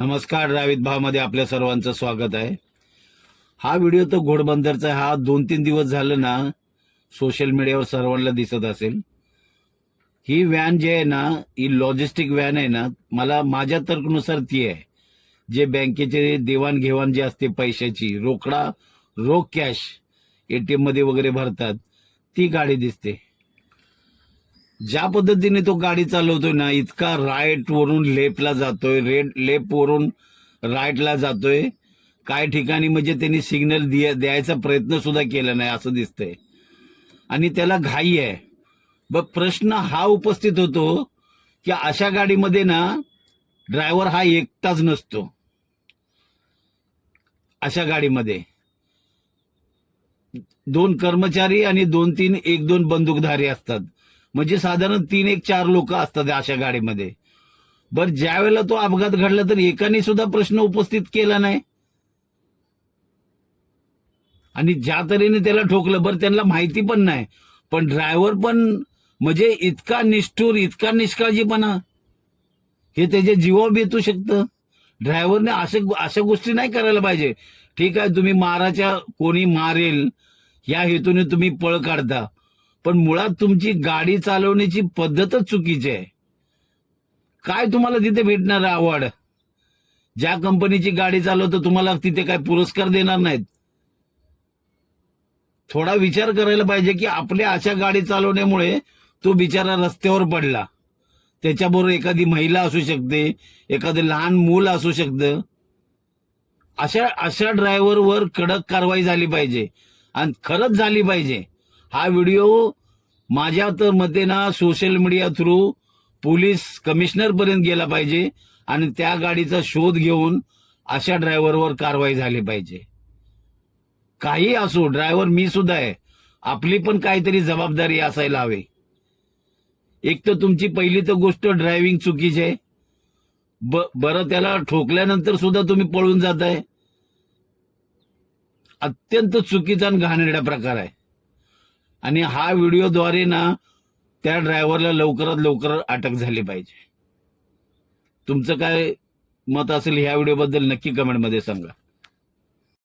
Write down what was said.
नमस्कार रावीत भावमध्ये आपल्या सर्वांचं स्वागत आहे. हा व्हिडिओ तर घोडबंदरचा हा दोन तीन दिवस झालं ना सोशल मीडियावर सर्वांना दिसत असेल. ही व्हॅन जी आहे ना ही लॉजिस्टिक व्हॅन आहे ना मला माझ्या तर्कनुसार ती आहे. जे बँकेचे देवाणघेवाण जी असते पैशाची रोकडा रोख कॅश एटीएममध्ये वगैरे भरतात ती गाडी दिसते. ज्या पद्धतीने तो गाडी चालवतोय ना इतका राईट वरून लेफ्टला जातोय रेड लेफ्ट वरून राईटला जातोय. काय ठिकाणी म्हणजे त्यांनी सिग्नल द्यायचा प्रयत्न सुद्धा केला नाही असं दिसतंय. आणि त्याला घाई आहे. बघ प्रश्न हा उपस्थित होतो की अशा गाडीमध्ये ना ड्रायव्हर हा एकटाच नसतो. अशा गाडीमध्ये. दोन कर्मचारी आणि दोन तीन एक दोन बंदूकधारी असतात. म्हणजे साधारण तीन एक चार लोक असतात अशा गाडीमध्ये. बरं ज्या वेळेला तो अपघात घडला तर एकाने सुद्धा प्रश्न उपस्थित केला नाही. आणि ज्या तऱ्हेने त्याला ठोकलं बरं त्यांना माहिती पण नाही. पण ड्रायव्हर पण म्हणजे इतका निष्ठूर इतका निष्काळजीपणा. हे त्याच्या जीवावर बेतू शकतं. ड्रायव्हरने अशा अशा गोष्टी नाही करायला पाहिजे. ठीक आहे तुम्ही माराच्या कोणी मारेल या हेतूने तुम्ही पळ काढता. पण मुळात तुमची गाडी चालवण्याची पद्धतच चुकीची आहे. काय तुम्हाला तिथे भेटणार आवड ज्या कंपनीची गाडी चालवतो तुम्हाला तिथे काय पुरस्कार देणार नाहीत. थोडा विचार करायला पाहिजे की आपल्या अशा गाडी चालवण्यामुळे तो बिचारा रस्त्यावर पडला. त्याच्याबरोबर एखादी महिला असू शकते एखादं लहान मूल असू शकतं. अशा अशा ड्रायव्हरवर कडक कारवाई झाली पाहिजे. आणि खरंच झाली पाहिजे. हा व्हिडिओ माझ्या तर मते ना social media through police commissioner पर्यंत गेला पाहिजे आणि त्या गाडीचा शोध घेऊन अशा ड्रायव्हरवर कारवाई झाली पाहिजे. काही असो ड्रायव्हर मी सुद्धा आहे. आपली पण काहीतरी जबाबदारी असायला हवी. एक तर तुमची पहिली तर गोष्ट ड्रायव्हिंग चुकीची आहे. ब- बरं त्याला ठोकल्यानंतर सुद्धा तुम्ही पळून जाताय. अत्यंत चुकीचा आणि घाणेरडा प्रकार आहे. आणि हा व्हिडिओद्वारे ना त्या ड्रायव्हरला लवकरात लवकर अटक झाली पाहिजे. तुमचं काय मत असेल ह्या व्हिडिओबद्दल नक्की कमेंटमध्ये सांगा.